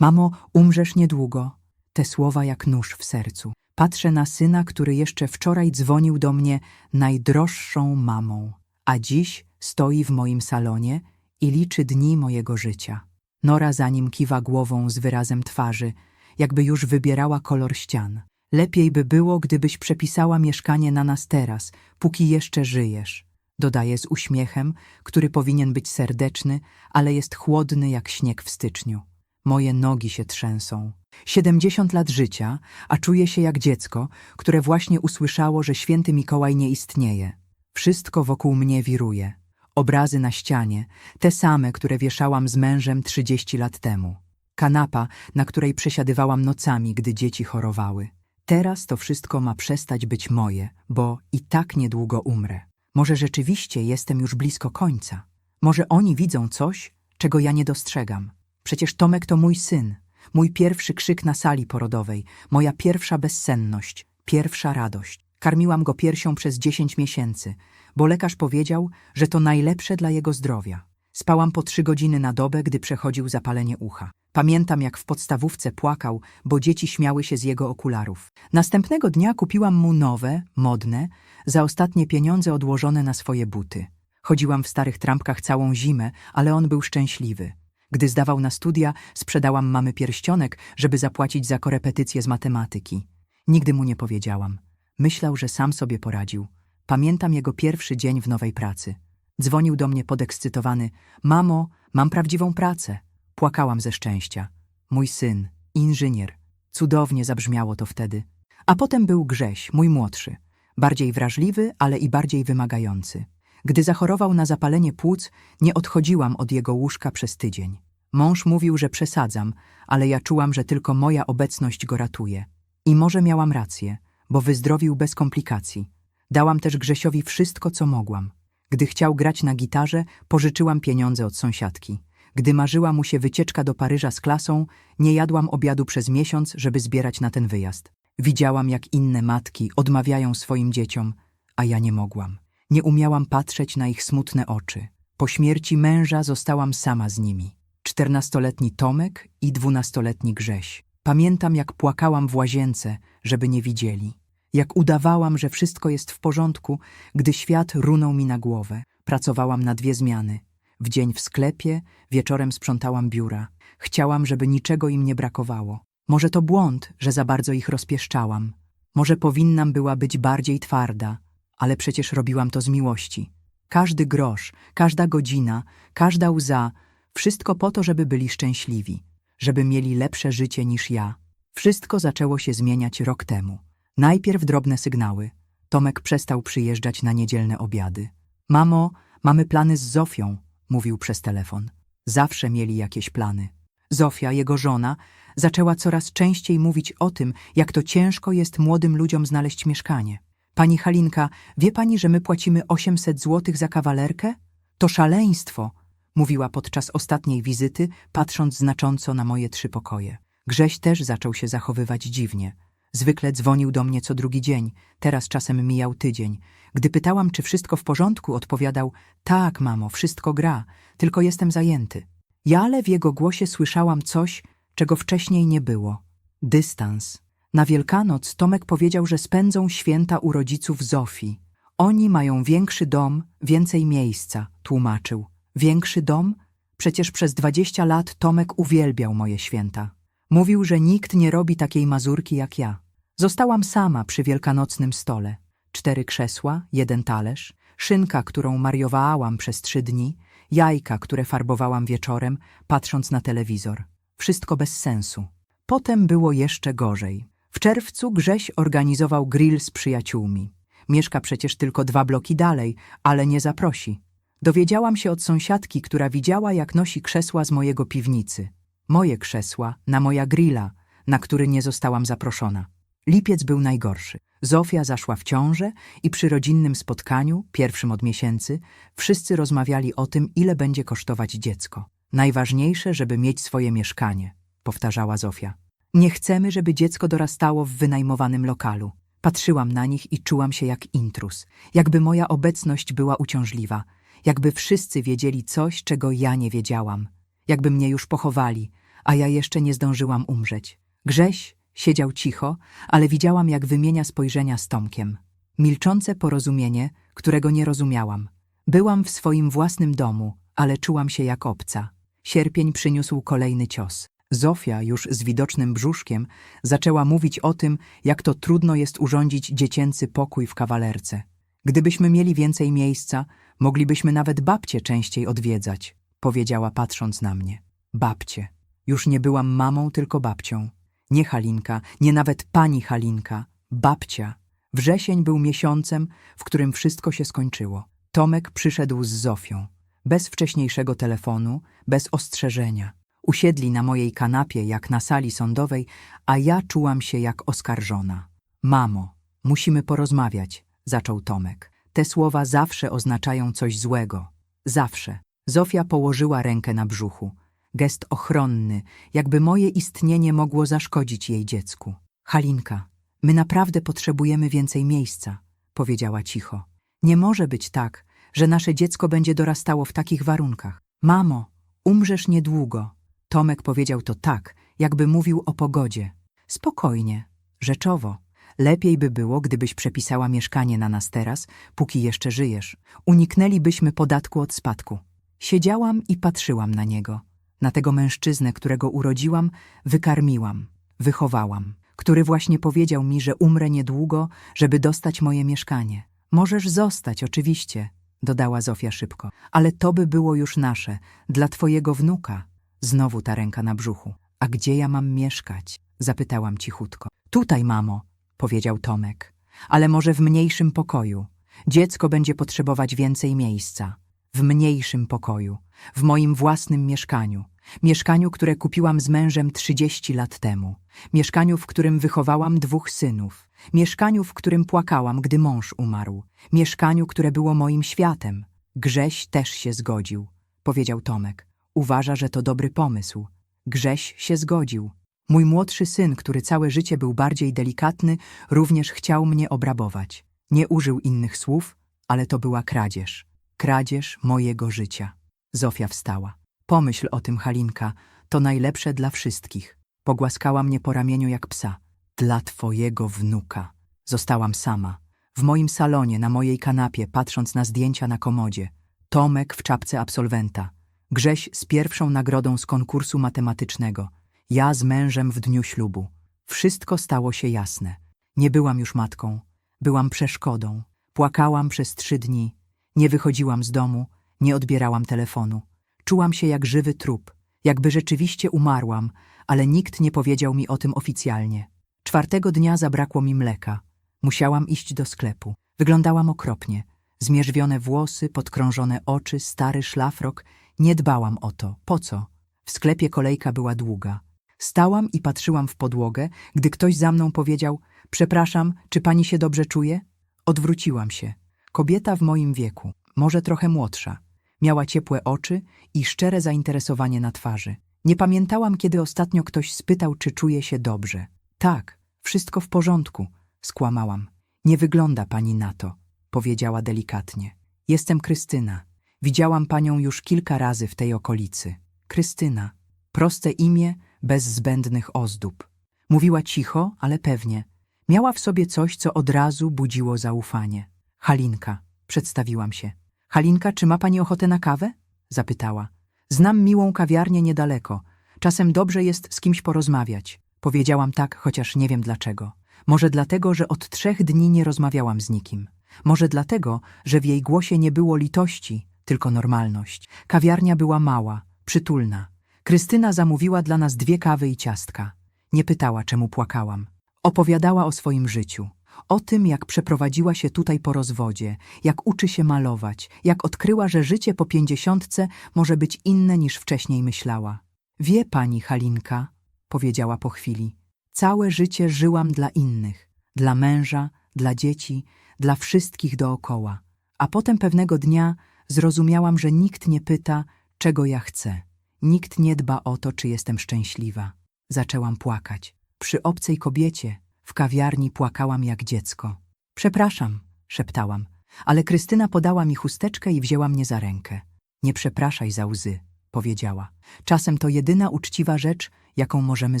Mamo, umrzesz niedługo. Te słowa jak nóż w sercu. Patrzę na syna, który jeszcze wczoraj dzwonił do mnie najdroższą mamą, a dziś stoi w moim salonie i liczy dni mojego życia. Nora za nim kiwa głową z wyrazem twarzy, jakby już wybierała kolor ścian. Lepiej by było, gdybyś przepisała mieszkanie na nas teraz, póki jeszcze żyjesz. Dodaje z uśmiechem, który powinien być serdeczny, ale jest chłodny jak śnieg w styczniu. Moje nogi się trzęsą. Siedemdziesiąt lat życia, a czuję się jak dziecko, które właśnie usłyszało, że święty Mikołaj nie istnieje. Wszystko wokół mnie wiruje. Obrazy na ścianie, te same, które wieszałam z mężem trzydzieści lat temu. Kanapa, na której przesiadywałam nocami, gdy dzieci chorowały. Teraz to wszystko ma przestać być moje, bo i tak niedługo umrę. Może rzeczywiście jestem już blisko końca. Może oni widzą coś, czego ja nie dostrzegam. Przecież Tomek to mój syn, mój pierwszy krzyk na sali porodowej, moja pierwsza bezsenność, pierwsza radość. Karmiłam go piersią przez dziesięć miesięcy, bo lekarz powiedział, że to najlepsze dla jego zdrowia. Spałam po trzy godziny na dobę, gdy przechodził zapalenie ucha. Pamiętam, jak w podstawówce płakał, bo dzieci śmiały się z jego okularów. Następnego dnia kupiłam mu nowe, modne, za ostatnie pieniądze odłożone na swoje buty. Chodziłam w starych trampkach całą zimę, ale on był szczęśliwy. Gdy zdawał na studia, sprzedałam mamy pierścionek, żeby zapłacić za korepetycje z matematyki. Nigdy mu nie powiedziałam. Myślał, że sam sobie poradził. Pamiętam jego pierwszy dzień w nowej pracy. Dzwonił do mnie podekscytowany. Mamo, mam prawdziwą pracę. Płakałam ze szczęścia. Mój syn, inżynier. Cudownie zabrzmiało to wtedy. A potem był Grześ, mój młodszy. Bardziej wrażliwy, ale i bardziej wymagający. Gdy zachorował na zapalenie płuc, nie odchodziłam od jego łóżka przez tydzień. Mąż mówił, że przesadzam, ale ja czułam, że tylko moja obecność go ratuje. I może miałam rację, bo wyzdrowił bez komplikacji. Dałam też Grzesiowi wszystko, co mogłam. Gdy chciał grać na gitarze, pożyczyłam pieniądze od sąsiadki. Gdy marzyła mu się wycieczka do Paryża z klasą, nie jadłam obiadu przez miesiąc, żeby zbierać na ten wyjazd. Widziałam, jak inne matki odmawiają swoim dzieciom, a ja nie mogłam. Nie umiałam patrzeć na ich smutne oczy. Po śmierci męża zostałam sama z nimi. Czternastoletni Tomek i dwunastoletni Grześ. Pamiętam, jak płakałam w łazience, żeby nie widzieli. Jak udawałam, że wszystko jest w porządku, gdy świat runął mi na głowę. Pracowałam na dwie zmiany. W dzień w sklepie, wieczorem sprzątałam biura. Chciałam, żeby niczego im nie brakowało. Może to błąd, że za bardzo ich rozpieszczałam. Może powinnam była być bardziej twarda, ale przecież robiłam to z miłości. Każdy grosz, każda godzina, każda łza, wszystko po to, żeby byli szczęśliwi, żeby mieli lepsze życie niż ja. Wszystko zaczęło się zmieniać rok temu. Najpierw drobne sygnały. Tomek przestał przyjeżdżać na niedzielne obiady. Mamo, mamy plany z Zofią, mówił przez telefon. Zawsze mieli jakieś plany. Zofia, jego żona, zaczęła coraz częściej mówić o tym, jak to ciężko jest młodym ludziom znaleźć mieszkanie. Pani Halinka, wie pani, że my płacimy 800 złotych za kawalerkę? To szaleństwo, mówiła podczas ostatniej wizyty, patrząc znacząco na moje trzy pokoje. Grześ też zaczął się zachowywać dziwnie. Zwykle dzwonił do mnie co drugi dzień, teraz czasem mijał tydzień. Gdy pytałam, czy wszystko w porządku, odpowiadał: Tak, mamo, wszystko gra, tylko jestem zajęty. Ja ale w jego głosie słyszałam coś, czego wcześniej nie było dystans. Na Wielkanoc Tomek powiedział, że spędzą święta u rodziców Zofii. Oni mają większy dom, więcej miejsca, tłumaczył. Większy dom? Przecież przez dwadzieścia lat Tomek uwielbiał moje święta. Mówił, że nikt nie robi takiej mazurki jak ja. Zostałam sama przy wielkanocnym stole. Cztery krzesła, jeden talerz, szynka, którą mariowałam przez trzy dni, jajka, które farbowałam wieczorem, patrząc na telewizor. Wszystko bez sensu. Potem było jeszcze gorzej. W czerwcu Grześ organizował grill z przyjaciółmi. Mieszka przecież tylko dwa bloki dalej, ale nie zaprosi. Dowiedziałam się od sąsiadki, która widziała, jak nosi krzesła z mojego piwnicy. Moje krzesła na moja grilla, na który nie zostałam zaproszona. Lipiec był najgorszy. Zofia zaszła w ciążę i przy rodzinnym spotkaniu, pierwszym od miesięcy, wszyscy rozmawiali o tym, ile będzie kosztować dziecko. Najważniejsze, żeby mieć swoje mieszkanie, powtarzała Zofia. Nie chcemy, żeby dziecko dorastało w wynajmowanym lokalu. Patrzyłam na nich i czułam się jak intrus, jakby moja obecność była uciążliwa, jakby wszyscy wiedzieli coś, czego ja nie wiedziałam, jakby mnie już pochowali, a ja jeszcze nie zdążyłam umrzeć. Grześ siedział cicho, ale widziałam, jak wymienia spojrzenia z Tomkiem. Milczące porozumienie, którego nie rozumiałam. Byłam w swoim własnym domu, ale czułam się jak obca. Sierpień przyniósł kolejny cios. Zofia, już z widocznym brzuszkiem, zaczęła mówić o tym, jak to trudno jest urządzić dziecięcy pokój w kawalerce. Gdybyśmy mieli więcej miejsca, moglibyśmy nawet babcie częściej odwiedzać, powiedziała patrząc na mnie. Babcie. Już nie byłam mamą, tylko babcią. Nie Halinka, nie nawet pani Halinka, babcia. Wrzesień był miesiącem, w którym wszystko się skończyło. Tomek przyszedł z Zofią. Bez wcześniejszego telefonu, bez ostrzeżenia. Usiedli na mojej kanapie, jak na sali sądowej, a ja czułam się jak oskarżona. Mamo, musimy porozmawiać, zaczął Tomek. Te słowa zawsze oznaczają coś złego. Zawsze. Zofia położyła rękę na brzuchu. Gest ochronny, jakby moje istnienie mogło zaszkodzić jej dziecku. Halinka, my naprawdę potrzebujemy więcej miejsca, powiedziała cicho. Nie może być tak, że nasze dziecko będzie dorastało w takich warunkach. Mamo, umrzesz niedługo. Tomek powiedział to tak, jakby mówił o pogodzie. Spokojnie, rzeczowo. Lepiej by było, gdybyś przepisała mieszkanie na nas teraz, póki jeszcze żyjesz. Uniknęlibyśmy podatku od spadku. Siedziałam i patrzyłam na niego. Na tego mężczyznę, którego urodziłam, wykarmiłam, wychowałam, który właśnie powiedział mi, że umrę niedługo, żeby dostać moje mieszkanie. Możesz zostać, oczywiście, dodała Zofia szybko, ale to by było już nasze, dla twojego wnuka. Znowu ta ręka na brzuchu. A gdzie ja mam mieszkać? Zapytałam cichutko. Tutaj, mamo, powiedział Tomek. Ale może w mniejszym pokoju. Dziecko będzie potrzebować więcej miejsca. W mniejszym pokoju. W moim własnym mieszkaniu. Mieszkaniu, które kupiłam z mężem 30 lat temu. Mieszkaniu, w którym wychowałam dwóch synów. Mieszkaniu, w którym płakałam, gdy mąż umarł. Mieszkaniu, które było moim światem. Grześ też się zgodził, powiedział Tomek. Uważa, że to dobry pomysł. Grześ się zgodził. Mój młodszy syn, który całe życie był bardziej delikatny, również chciał mnie obrabować. Nie użył innych słów, ale to była kradzież. Kradzież mojego życia. Zofia wstała. Pomyśl o tym, Halinka, to najlepsze dla wszystkich. Pogłaskała mnie po ramieniu jak psa. Dla twojego wnuka. Zostałam sama. W moim salonie, na mojej kanapie, patrząc na zdjęcia na komodzie. Tomek w czapce absolwenta. Grześ z pierwszą nagrodą z konkursu matematycznego. Ja z mężem w dniu ślubu. Wszystko stało się jasne. Nie byłam już matką. Byłam przeszkodą. Płakałam przez trzy dni. Nie wychodziłam z domu. Nie odbierałam telefonu. Czułam się jak żywy trup. Jakby rzeczywiście umarłam, ale nikt nie powiedział mi o tym oficjalnie. Czwartego dnia zabrakło mi mleka. Musiałam iść do sklepu. Wyglądałam okropnie. Zmierzwione włosy, podkrążone oczy, stary szlafrok. Nie dbałam o to. Po co? W sklepie kolejka była długa. Stałam i patrzyłam w podłogę, gdy ktoś za mną powiedział – przepraszam, czy pani się dobrze czuje? Odwróciłam się. Kobieta w moim wieku, może trochę młodsza. Miała ciepłe oczy i szczere zainteresowanie na twarzy. Nie pamiętałam, kiedy ostatnio ktoś spytał, czy czuje się dobrze. Tak, wszystko w porządku, skłamałam. Nie wygląda pani na to, powiedziała delikatnie. Jestem Krystyna. Widziałam panią już kilka razy w tej okolicy. Krystyna. Proste imię, bez zbędnych ozdób. Mówiła cicho, ale pewnie. Miała w sobie coś, co od razu budziło zaufanie. Halinka, przedstawiłam się. Halinka, czy ma pani ochotę na kawę? Zapytała. Znam miłą kawiarnię niedaleko. Czasem dobrze jest z kimś porozmawiać. Powiedziałam tak, chociaż nie wiem dlaczego. Może dlatego, że od trzech dni nie rozmawiałam z nikim. Może dlatego, że w jej głosie nie było litości, tylko normalność. Kawiarnia była mała, przytulna. Krystyna zamówiła dla nas dwie kawy i ciastka. Nie pytała, czemu płakałam. Opowiadała o swoim życiu. O tym, jak przeprowadziła się tutaj po rozwodzie, jak uczy się malować, jak odkryła, że życie po pięćdziesiątce może być inne niż wcześniej myślała. Wie pani, Halinka, powiedziała po chwili, całe życie żyłam dla innych, dla męża, dla dzieci, dla wszystkich dookoła. A potem pewnego dnia zrozumiałam, że nikt nie pyta, czego ja chcę. Nikt nie dba o to, czy jestem szczęśliwa. Zaczęłam płakać. Przy obcej kobiecie, w kawiarni płakałam jak dziecko. Przepraszam, szeptałam, ale Krystyna podała mi chusteczkę i wzięła mnie za rękę. Nie przepraszaj za łzy, powiedziała. Czasem to jedyna uczciwa rzecz, jaką możemy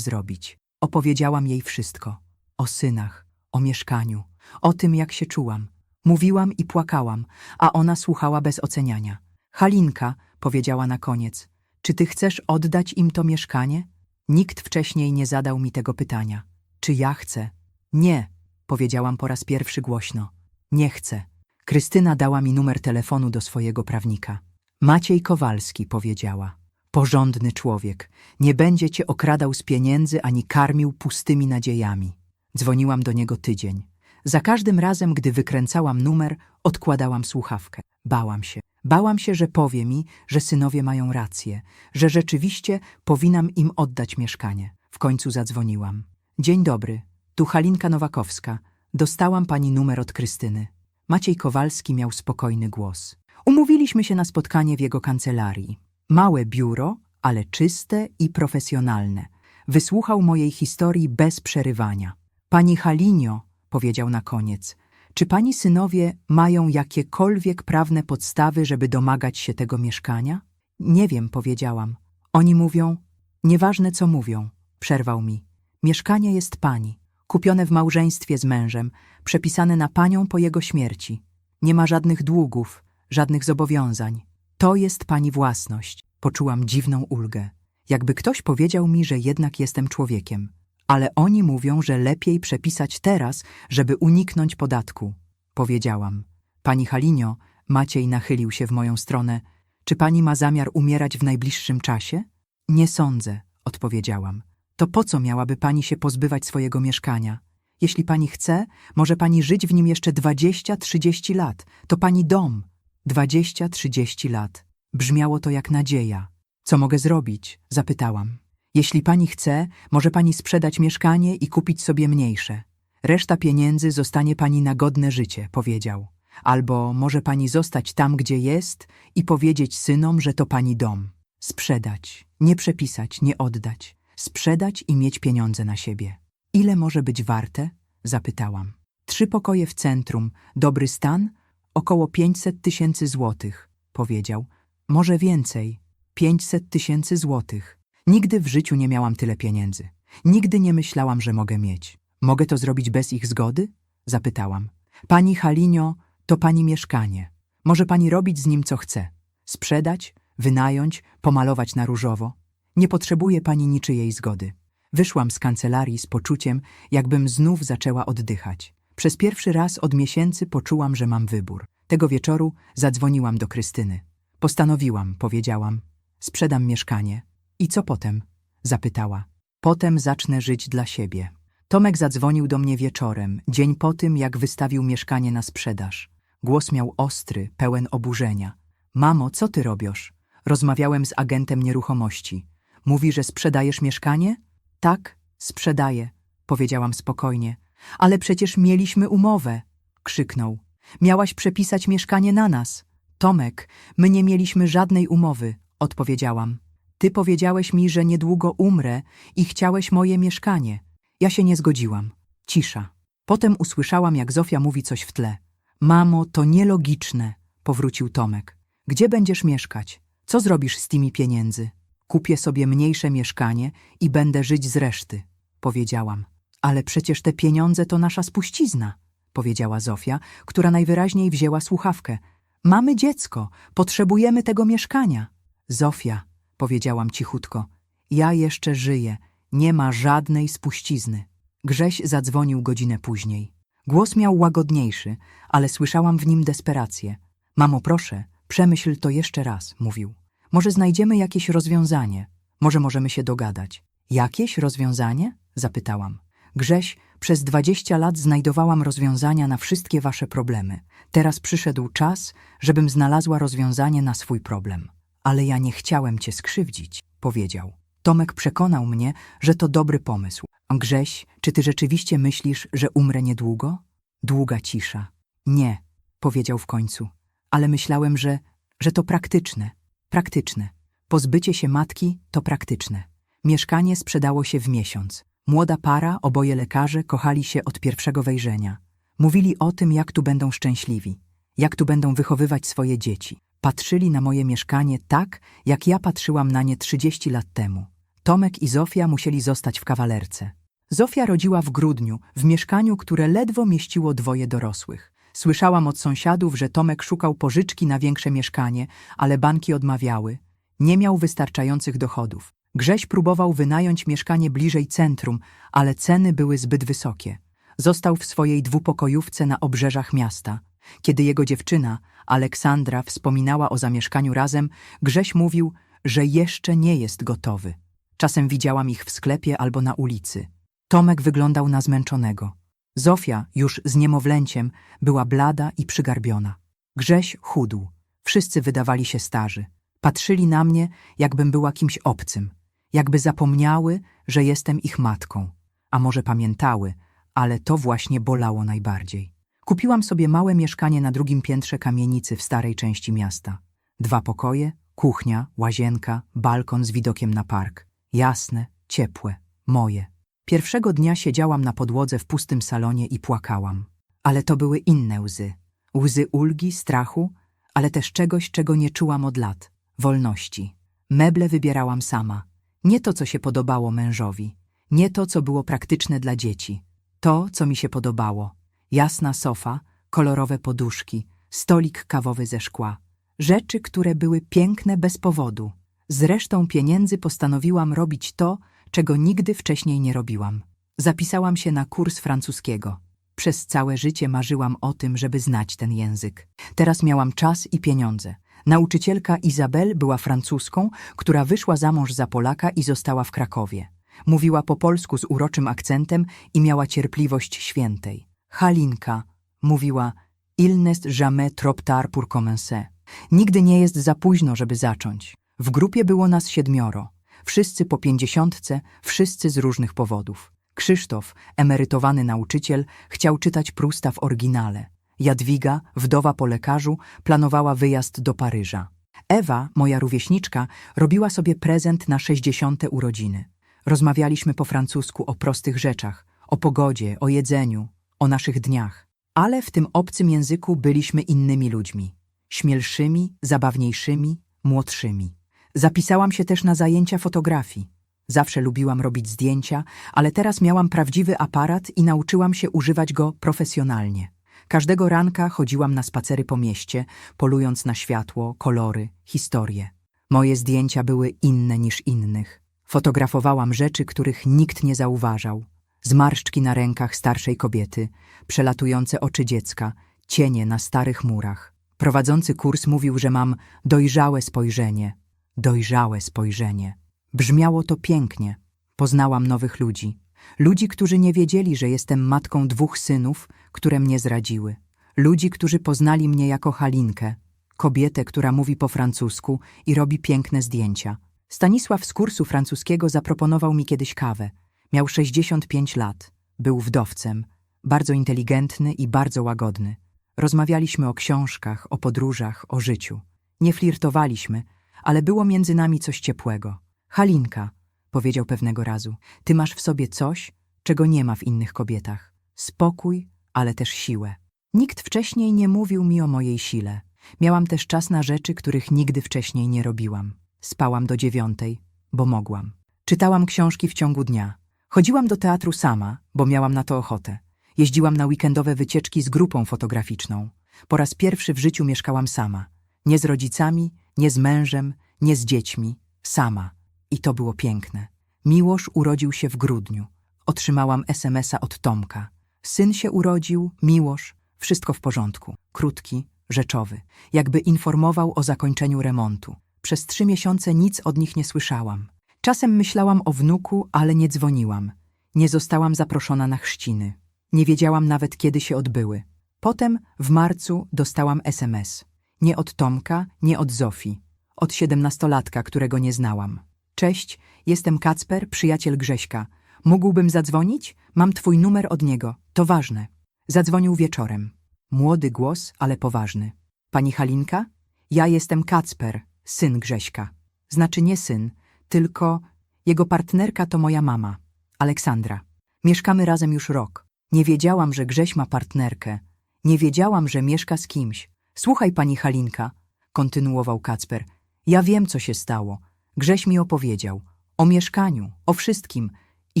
zrobić. Opowiedziałam jej wszystko. O synach, o mieszkaniu, o tym, jak się czułam. Mówiłam i płakałam, a ona słuchała bez oceniania. Halinka, powiedziała na koniec, czy ty chcesz oddać im to mieszkanie? Nikt wcześniej nie zadał mi tego pytania. Czy ja chcę? Nie, powiedziałam po raz pierwszy głośno. Nie chcę. Krystyna dała mi numer telefonu do swojego prawnika. Maciej Kowalski powiedziała. Porządny człowiek. Nie będzie cię okradał z pieniędzy ani karmił pustymi nadziejami. Dzwoniłam do niego tydzień. Za każdym razem, gdy wykręcałam numer, odkładałam słuchawkę. Bałam się. Bałam się, że powie mi, że synowie mają rację, że rzeczywiście powinnam im oddać mieszkanie. W końcu zadzwoniłam. Dzień dobry, tu Halinka Nowakowska. Dostałam pani numer od Krystyny. Maciej Kowalski miał spokojny głos. Umówiliśmy się na spotkanie w jego kancelarii. Małe biuro, ale czyste i profesjonalne. Wysłuchał mojej historii bez przerywania. Pani Halinio, powiedział na koniec, czy pani synowie mają jakiekolwiek prawne podstawy, żeby domagać się tego mieszkania? Nie wiem, powiedziałam. Oni mówią, nieważne co mówią, przerwał mi. Mieszkanie jest pani, kupione w małżeństwie z mężem, przepisane na panią po jego śmierci. Nie ma żadnych długów, żadnych zobowiązań. To jest pani własność. Poczułam dziwną ulgę. Jakby ktoś powiedział mi, że jednak jestem człowiekiem. Ale oni mówią, że lepiej przepisać teraz, żeby uniknąć podatku. Powiedziałam. Pani Halinio, Maciej nachylił się w moją stronę. Czy pani ma zamiar umierać w najbliższym czasie? Nie sądzę, odpowiedziałam. To po co miałaby pani się pozbywać swojego mieszkania? Jeśli pani chce, może pani żyć w nim jeszcze 20-30 lat. To pani dom. 20-30 lat. Brzmiało to jak nadzieja. Co mogę zrobić? Zapytałam. Jeśli pani chce, może pani sprzedać mieszkanie i kupić sobie mniejsze. Reszta pieniędzy zostanie pani na godne życie, powiedział. Albo może pani zostać tam, gdzie jest i powiedzieć synom, że to pani dom. Sprzedać, nie przepisać, nie oddać. Sprzedać i mieć pieniądze na siebie. Ile może być warte? Zapytałam. Trzy pokoje w centrum, dobry stan, około 500 tysięcy złotych, powiedział. Może więcej. 500 tysięcy złotych. Nigdy w życiu nie miałam tyle pieniędzy. Nigdy nie myślałam, że mogę mieć. Mogę to zrobić bez ich zgody? Zapytałam. Pani Halinio, to pani mieszkanie. Może pani robić z nim co chce. Sprzedać, wynająć, pomalować na różowo. Nie potrzebuje pani niczyjej zgody. Wyszłam z kancelarii z poczuciem, jakbym znów zaczęła oddychać. Przez pierwszy raz od miesięcy poczułam, że mam wybór. Tego wieczoru zadzwoniłam do Krystyny. Postanowiłam, powiedziałam. Sprzedam mieszkanie. I co potem? Zapytała. Potem zacznę żyć dla siebie. Tomek zadzwonił do mnie wieczorem, dzień po tym, jak wystawił mieszkanie na sprzedaż. Głos miał ostry, pełen oburzenia. Mamo, co ty robisz? Rozmawiałem z agentem nieruchomości. Mówi, że sprzedajesz mieszkanie? Tak, sprzedaję, powiedziałam spokojnie. Ale przecież mieliśmy umowę, krzyknął. Miałaś przepisać mieszkanie na nas. Tomek, my nie mieliśmy żadnej umowy, odpowiedziałam. Ty powiedziałeś mi, że niedługo umrę i chciałeś moje mieszkanie. Ja się nie zgodziłam. Cisza. Potem usłyszałam, jak Zofia mówi coś w tle. Mamo, to nielogiczne, powrócił Tomek. Gdzie będziesz mieszkać? Co zrobisz z tymi pieniędzy? Kupię sobie mniejsze mieszkanie i będę żyć z reszty, powiedziałam. Ale przecież te pieniądze to nasza spuścizna, powiedziała Zofia, która najwyraźniej wzięła słuchawkę. Mamy dziecko, potrzebujemy tego mieszkania. Zofia, powiedziałam cichutko, ja jeszcze żyję, nie ma żadnej spuścizny. Grześ zadzwonił godzinę później. Głos miał łagodniejszy, ale słyszałam w nim desperację. Mamo, proszę, przemyśl to jeszcze raz, mówił. Może znajdziemy jakieś rozwiązanie. Może możemy się dogadać. Jakieś rozwiązanie? Zapytałam. Grześ, przez dwadzieścia lat znajdowałam rozwiązania na wszystkie wasze problemy. Teraz przyszedł czas, żebym znalazła rozwiązanie na swój problem. Ale ja nie chciałem cię skrzywdzić, powiedział. Tomek przekonał mnie, że to dobry pomysł. Grześ, czy ty rzeczywiście myślisz, że umrę niedługo? Długa cisza. Nie, powiedział w końcu. Ale myślałem, że, że to praktyczne. Praktyczne. Pozbycie się matki to praktyczne. Mieszkanie sprzedało się w miesiąc. Młoda para, oboje lekarze, kochali się od pierwszego wejrzenia. Mówili o tym, jak tu będą szczęśliwi, jak tu będą wychowywać swoje dzieci. Patrzyli na moje mieszkanie tak, jak ja patrzyłam na nie 30 lat temu. Tomek i Zofia musieli zostać w kawalerce. Zofia rodziła w grudniu, w mieszkaniu, które ledwo mieściło dwoje dorosłych. Słyszałam od sąsiadów, że Tomek szukał pożyczki na większe mieszkanie, ale banki odmawiały. Nie miał wystarczających dochodów. Grześ próbował wynająć mieszkanie bliżej centrum, ale ceny były zbyt wysokie. Został w swojej dwupokojówce na obrzeżach miasta. Kiedy jego dziewczyna, Aleksandra, wspominała o zamieszkaniu razem, Grześ mówił, że jeszcze nie jest gotowy. Czasem widziałam ich w sklepie albo na ulicy. Tomek wyglądał na zmęczonego. Zofia, już z niemowlęciem, była blada i przygarbiona. Grześ chudł. Wszyscy wydawali się starzy. Patrzyli na mnie, jakbym była kimś obcym. Jakby zapomniały, że jestem ich matką. A może pamiętały, ale to właśnie bolało najbardziej. Kupiłam sobie małe mieszkanie na drugim piętrze kamienicy w starej części miasta. Dwa pokoje, kuchnia, łazienka, balkon z widokiem na park. Jasne, ciepłe, moje. Pierwszego dnia siedziałam na podłodze w pustym salonie i płakałam. Ale to były inne łzy. Łzy ulgi, strachu, ale też czegoś, czego nie czułam od lat. Wolności. Meble wybierałam sama. Nie to, co się podobało mężowi. Nie to, co było praktyczne dla dzieci. To, co mi się podobało. Jasna sofa, kolorowe poduszki, stolik kawowy ze szkła. Rzeczy, które były piękne bez powodu. Z resztą pieniędzy postanowiłam robić to, czego nigdy wcześniej nie robiłam. Zapisałam się na kurs francuskiego. Przez całe życie marzyłam o tym, żeby znać ten język. Teraz miałam czas i pieniądze. Nauczycielka Izabel była francuską, która wyszła za mąż za Polaka i została w Krakowie. Mówiła po polsku z uroczym akcentem i miała cierpliwość świętej. Halinka mówiła Il n'est jamais trop tard pour commencer. Nigdy nie jest za późno, żeby zacząć. W grupie było nas siedmioro. Wszyscy po pięćdziesiątce, wszyscy z różnych powodów. Krzysztof, emerytowany nauczyciel, chciał czytać Prusta w oryginale. Jadwiga, wdowa po lekarzu, planowała wyjazd do Paryża. Ewa, moja rówieśniczka, robiła sobie prezent na sześćdziesiąte urodziny. Rozmawialiśmy po francusku o prostych rzeczach, o pogodzie, o jedzeniu, o naszych dniach. Ale w tym obcym języku byliśmy innymi ludźmi. Śmielszymi, zabawniejszymi, młodszymi. Zapisałam się też na zajęcia fotografii. Zawsze lubiłam robić zdjęcia, ale teraz miałam prawdziwy aparat i nauczyłam się używać go profesjonalnie. Każdego ranka chodziłam na spacery po mieście, polując na światło, kolory, historie. Moje zdjęcia były inne niż innych. Fotografowałam rzeczy, których nikt nie zauważał. Zmarszczki na rękach starszej kobiety, przelatujące oczy dziecka, cienie na starych murach. Prowadzący kurs mówił, że mam dojrzałe spojrzenie. Dojrzałe spojrzenie. Brzmiało to pięknie. Poznałam nowych ludzi. Ludzi, którzy nie wiedzieli, że jestem matką dwóch synów, które mnie zradziły. Ludzi, którzy poznali mnie jako Halinkę, kobietę, która mówi po francusku i robi piękne zdjęcia. Stanisław z kursu francuskiego zaproponował mi kiedyś kawę. Miał 65 lat. Był wdowcem. Bardzo inteligentny i bardzo łagodny. Rozmawialiśmy o książkach, o podróżach, o życiu. Nie flirtowaliśmy, ale było między nami coś ciepłego. Halinka, powiedział pewnego razu, ty masz w sobie coś, czego nie ma w innych kobietach. Spokój, ale też siłę. Nikt wcześniej nie mówił mi o mojej sile. Miałam też czas na rzeczy, których nigdy wcześniej nie robiłam. Spałam do dziewiątej, bo mogłam. Czytałam książki w ciągu dnia. Chodziłam do teatru sama, bo miałam na to ochotę. Jeździłam na weekendowe wycieczki z grupą fotograficzną. Po raz pierwszy w życiu mieszkałam sama. Nie z rodzicami, nie z mężem, nie z dziećmi. Sama. I to było piękne. Miłosz urodził się w grudniu. Otrzymałam SMS-a od Tomka. Syn się urodził, Miłosz, wszystko w porządku. Krótki, rzeczowy. Jakby informował o zakończeniu remontu. Przez trzy miesiące nic od nich nie słyszałam. Czasem myślałam o wnuku, ale nie dzwoniłam. Nie zostałam zaproszona na chrzciny. Nie wiedziałam nawet, kiedy się odbyły. Potem, w marcu, dostałam SMS. Nie od Tomka, nie od Zofii. Od siedemnastolatka, którego nie znałam. Cześć, jestem Kacper, przyjaciel Grześka. Mógłbym zadzwonić? Mam twój numer od niego. To ważne. Zadzwonił wieczorem. Młody głos, ale poważny. Pani Halinka? Ja jestem Kacper, syn Grześka. Znaczy nie syn, tylko jego partnerka to moja mama, Aleksandra. Mieszkamy razem już rok. Nie wiedziałam, że Grześ ma partnerkę. Nie wiedziałam, że mieszka z kimś. Słuchaj, pani Halinka, kontynuował Kacper. Ja wiem, co się stało. Grześ mi opowiedział. O mieszkaniu, o wszystkim. I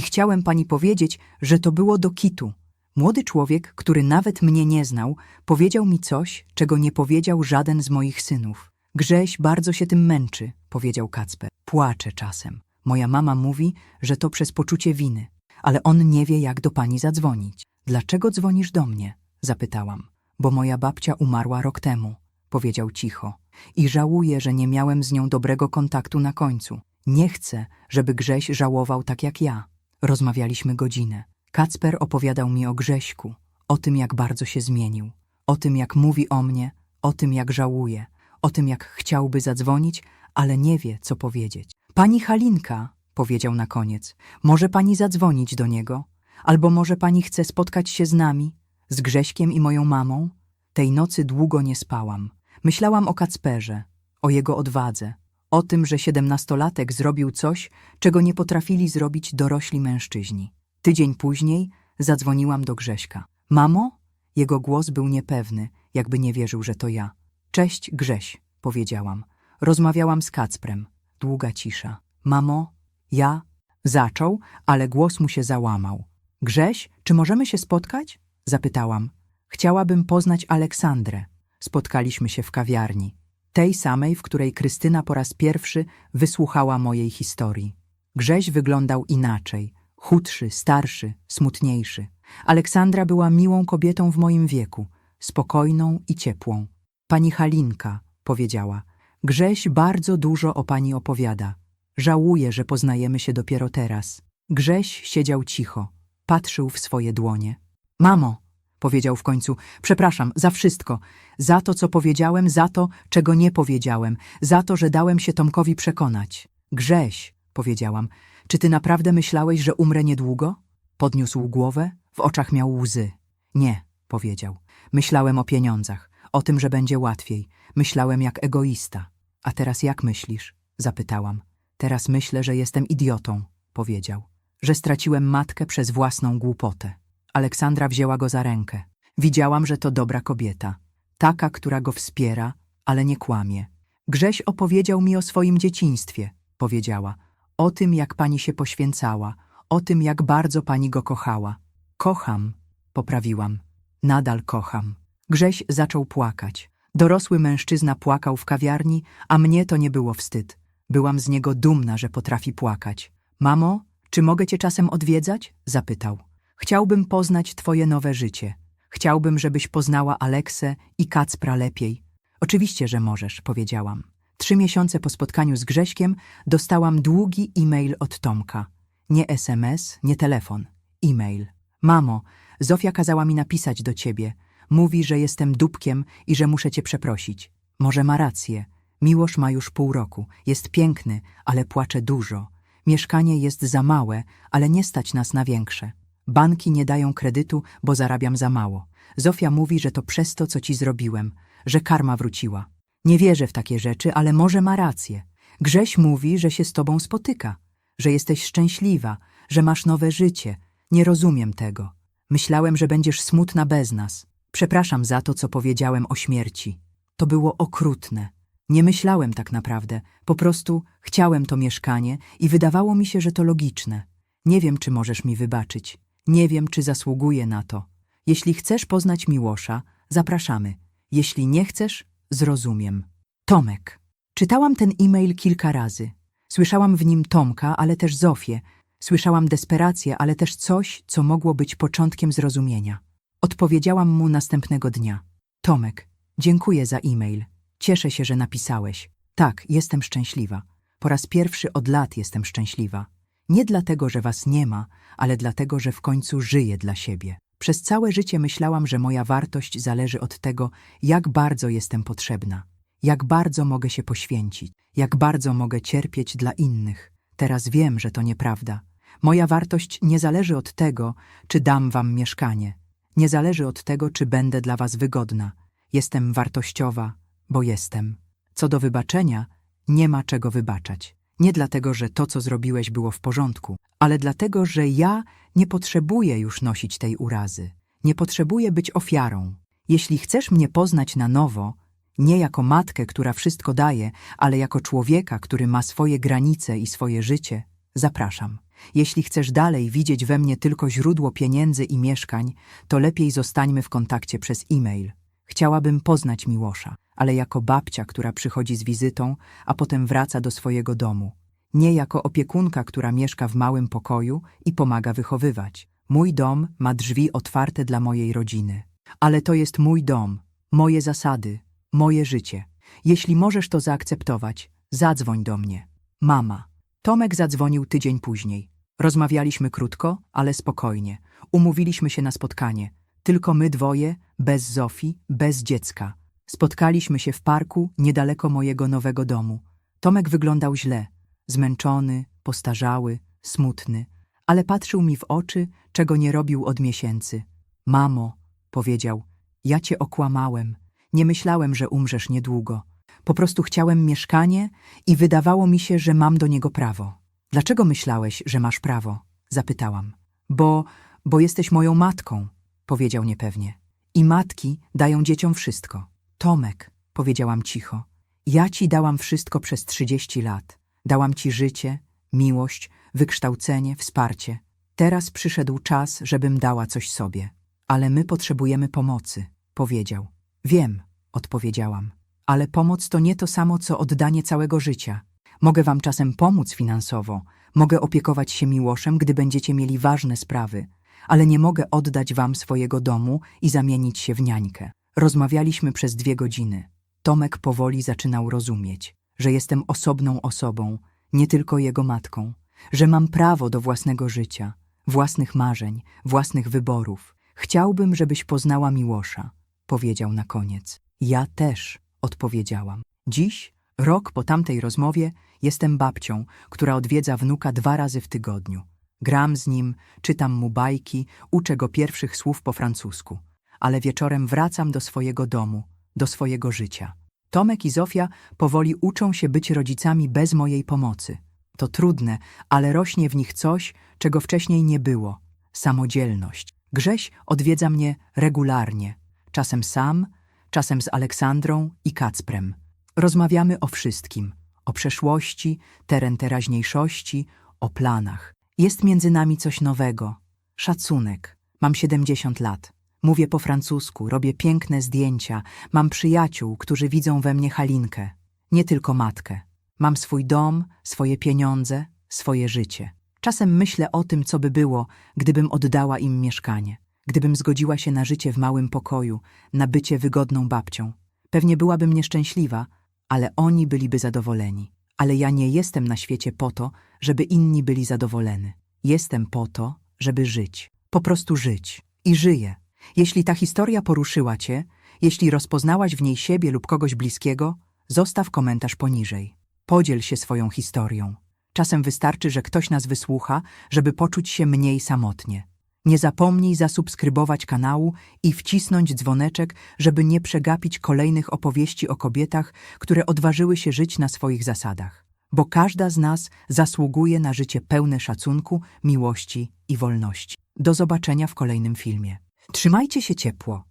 chciałem pani powiedzieć, że to było do kitu. Młody człowiek, który nawet mnie nie znał, powiedział mi coś, czego nie powiedział żaden z moich synów. Grześ bardzo się tym męczy, powiedział Kacper. Płacze czasem. Moja mama mówi, że to przez poczucie winy. Ale on nie wie, jak do pani zadzwonić. Dlaczego dzwonisz do mnie? Zapytałam. Bo moja babcia umarła rok temu, powiedział cicho. I żałuję, że nie miałem z nią dobrego kontaktu na końcu. Nie chcę, żeby Grześ żałował tak jak ja. Rozmawialiśmy godzinę. Kacper opowiadał mi o Grześku, o tym, jak bardzo się zmienił, o tym, jak mówi o mnie, o tym, jak żałuje, o tym, jak chciałby zadzwonić, ale nie wie, co powiedzieć. Pani Halinka, powiedział na koniec, może pani zadzwonić do niego? Albo może pani chce spotkać się z nami, z Grześkiem i moją mamą? Tej nocy długo nie spałam. Myślałam o Kacperze, o jego odwadze, o tym, że siedemnastolatek zrobił coś, czego nie potrafili zrobić dorośli mężczyźni. Tydzień później zadzwoniłam do Grześka. Mamo? Jego głos był niepewny, jakby nie wierzył, że to ja. Cześć, Grześ, powiedziałam. Rozmawiałam z Kacprem. Długa cisza. Mamo? Ja? Zaczął, ale głos mu się załamał. Grześ, czy możemy się spotkać? Zapytałam. Chciałabym poznać Aleksandrę. Spotkaliśmy się w kawiarni. Tej samej, w której Krystyna po raz pierwszy wysłuchała mojej historii. Grześ wyglądał inaczej. Chudszy, starszy, smutniejszy. Aleksandra była miłą kobietą w moim wieku, spokojną i ciepłą. Pani Halinka, powiedziała, Grześ bardzo dużo o pani opowiada. Żałuję, że poznajemy się dopiero teraz. Grześ siedział cicho, patrzył w swoje dłonie. Mamo, powiedział w końcu, przepraszam za wszystko, za to, co powiedziałem, za to, czego nie powiedziałem, za to, że dałem się Tomkowi przekonać. Grześ, powiedziałam, czy ty naprawdę myślałeś, że umrę niedługo? Podniósł głowę, w oczach miał łzy. Nie, powiedział. Myślałem o pieniądzach, o tym, że będzie łatwiej. Myślałem jak egoista. A teraz jak myślisz? Zapytałam. Teraz myślę, że jestem idiotą, powiedział. Że straciłem matkę przez własną głupotę. Aleksandra wzięła go za rękę. Widziałam, że to dobra kobieta. Taka, która go wspiera, ale nie kłamie. Grześ opowiedział mi o swoim dzieciństwie, powiedziała. O tym, jak pani się poświęcała, o tym, jak bardzo pani go kochała. Kocham, poprawiłam. Nadal kocham. Grześ zaczął płakać. Dorosły mężczyzna płakał w kawiarni, a mnie to nie było wstyd. Byłam z niego dumna, że potrafi płakać. Mamo, czy mogę cię czasem odwiedzać? zapytał. Chciałbym poznać twoje nowe życie. Chciałbym, żebyś poznała Aleksę i Kacpra lepiej. Oczywiście, że możesz, powiedziałam. Trzy miesiące po spotkaniu z Grześkiem dostałam długi e-mail od Tomka. Nie SMS, nie telefon. E-mail. Mamo, Zofia kazała mi napisać do ciebie. Mówi, że jestem dupkiem i że muszę cię przeprosić. Może ma rację. Miłosz ma już pół roku. Jest piękny, ale płacze dużo. Mieszkanie jest za małe, ale nie stać nas na większe. Banki nie dają kredytu, bo zarabiam za mało. Zofia mówi, że to przez to, co ci zrobiłem, że karma wróciła. Nie wierzę w takie rzeczy, ale może ma rację. Grześ mówi, że się z tobą spotyka, że jesteś szczęśliwa, że masz nowe życie. Nie rozumiem tego. Myślałem, że będziesz smutna bez nas. Przepraszam za to, co powiedziałem o śmierci. To było okrutne. Nie myślałem tak naprawdę. Po prostu chciałem to mieszkanie i wydawało mi się, że to logiczne. Nie wiem, czy możesz mi wybaczyć. Nie wiem, czy zasługuję na to. Jeśli chcesz poznać Miłosza, zapraszamy. Jeśli nie chcesz, zrozumiem. Tomek. Czytałam ten e-mail kilka razy. Słyszałam w nim Tomka, ale też Zofię. Słyszałam desperację, ale też coś, co mogło być początkiem zrozumienia. Odpowiedziałam mu następnego dnia. Tomek, dziękuję za e-mail. Cieszę się, że napisałeś. Tak, jestem szczęśliwa. Po raz pierwszy od lat jestem szczęśliwa. Nie dlatego, że was nie ma, ale dlatego, że w końcu żyję dla siebie. Przez całe życie myślałam, że moja wartość zależy od tego, jak bardzo jestem potrzebna, jak bardzo mogę się poświęcić, jak bardzo mogę cierpieć dla innych. Teraz wiem, że to nieprawda. Moja wartość nie zależy od tego, czy dam wam mieszkanie. Nie zależy od tego, czy będę dla was wygodna. Jestem wartościowa, bo jestem. Co do wybaczenia, nie ma czego wybaczać. Nie dlatego, że to, co zrobiłeś, było w porządku, ale dlatego, że ja nie potrzebuję już nosić tej urazy. Nie potrzebuję być ofiarą. Jeśli chcesz mnie poznać na nowo, Nie jako matkę, która wszystko daje, ale jako człowieka, który ma swoje granice i swoje życie. Zapraszam. Jeśli chcesz dalej widzieć we mnie tylko źródło pieniędzy i mieszkań, to lepiej zostańmy w kontakcie przez e-mail. Chciałabym poznać Miłosza, ale jako babcia, która przychodzi z wizytą, a potem wraca do swojego domu. Nie jako opiekunka, która mieszka w małym pokoju i pomaga wychowywać. Mój dom ma drzwi otwarte dla mojej rodziny. Ale to jest mój dom, moje zasady, moje życie. Jeśli możesz to zaakceptować, zadzwoń do mnie. Mama. Tomek zadzwonił tydzień później. Rozmawialiśmy krótko, ale spokojnie. Umówiliśmy się na spotkanie. Tylko my dwoje, bez Zofii, bez dziecka. Spotkaliśmy się w parku niedaleko mojego nowego domu. Tomek wyglądał źle. Zmęczony, postarzały, smutny. Ale patrzył mi w oczy, czego nie robił od miesięcy. Mamo, powiedział, ja cię okłamałem. Nie myślałem, że umrzesz niedługo. Po prostu chciałem mieszkanie i wydawało mi się, że mam do niego prawo. Dlaczego myślałeś, że masz prawo? Zapytałam. Bo, bo jesteś moją matką, powiedział niepewnie. I matki dają dzieciom wszystko. Tomek, powiedziałam cicho, ja ci dałam wszystko przez trzydzieści lat. Dałam ci życie, miłość, wykształcenie, wsparcie. Teraz przyszedł czas, żebym dała coś sobie. Ale my potrzebujemy pomocy, powiedział. Wiem, odpowiedziałam. Ale pomoc to nie to samo, co oddanie całego życia. Mogę wam czasem pomóc finansowo, mogę opiekować się Miłoszem, gdy będziecie mieli ważne sprawy, ale nie mogę oddać wam swojego domu i zamienić się w niańkę. Rozmawialiśmy przez dwie godziny. Tomek powoli zaczynał rozumieć, że jestem osobną osobą, nie tylko jego matką, że mam prawo do własnego życia, własnych marzeń, własnych wyborów. Chciałbym, żebyś poznała Miłosza, powiedział na koniec. Ja też, odpowiedziałam. Dziś, rok po tamtej rozmowie, jestem babcią, która odwiedza wnuka dwa razy w tygodniu. Gram z nim, czytam mu bajki, uczę go pierwszych słów po francusku. Ale wieczorem wracam do swojego domu, do swojego życia. Tomek i Zofia powoli uczą się być rodzicami bez mojej pomocy. To trudne, ale rośnie w nich coś, czego wcześniej nie było samodzielność. Grześ odwiedza mnie regularnie, czasem sam, czasem z Aleksandrą i Kacprem. Rozmawiamy o wszystkim o przeszłości, teren teraźniejszości, o planach. Jest między nami coś nowego. Szacunek. Mam 70 lat. Mówię po francusku, robię piękne zdjęcia, mam przyjaciół, którzy widzą we mnie Halinkę, nie tylko matkę. Mam swój dom, swoje pieniądze, swoje życie. Czasem myślę o tym, co by było, gdybym oddała im mieszkanie, gdybym zgodziła się na życie w małym pokoju, na bycie wygodną babcią. Pewnie byłabym nieszczęśliwa, ale oni byliby zadowoleni. Ale ja nie jestem na świecie po to, żeby inni byli zadowoleni. Jestem po to, żeby żyć. Po prostu żyć. I żyję. Jeśli ta historia poruszyła cię, jeśli rozpoznałaś w niej siebie lub kogoś bliskiego, zostaw komentarz poniżej. Podziel się swoją historią. Czasem wystarczy, że ktoś nas wysłucha, żeby poczuć się mniej samotnie. Nie zapomnij zasubskrybować kanału i wcisnąć dzwoneczek, żeby nie przegapić kolejnych opowieści o kobietach, które odważyły się żyć na swoich zasadach. Bo każda z nas zasługuje na życie pełne szacunku, miłości i wolności. Do zobaczenia w kolejnym filmie. Trzymajcie się ciepło.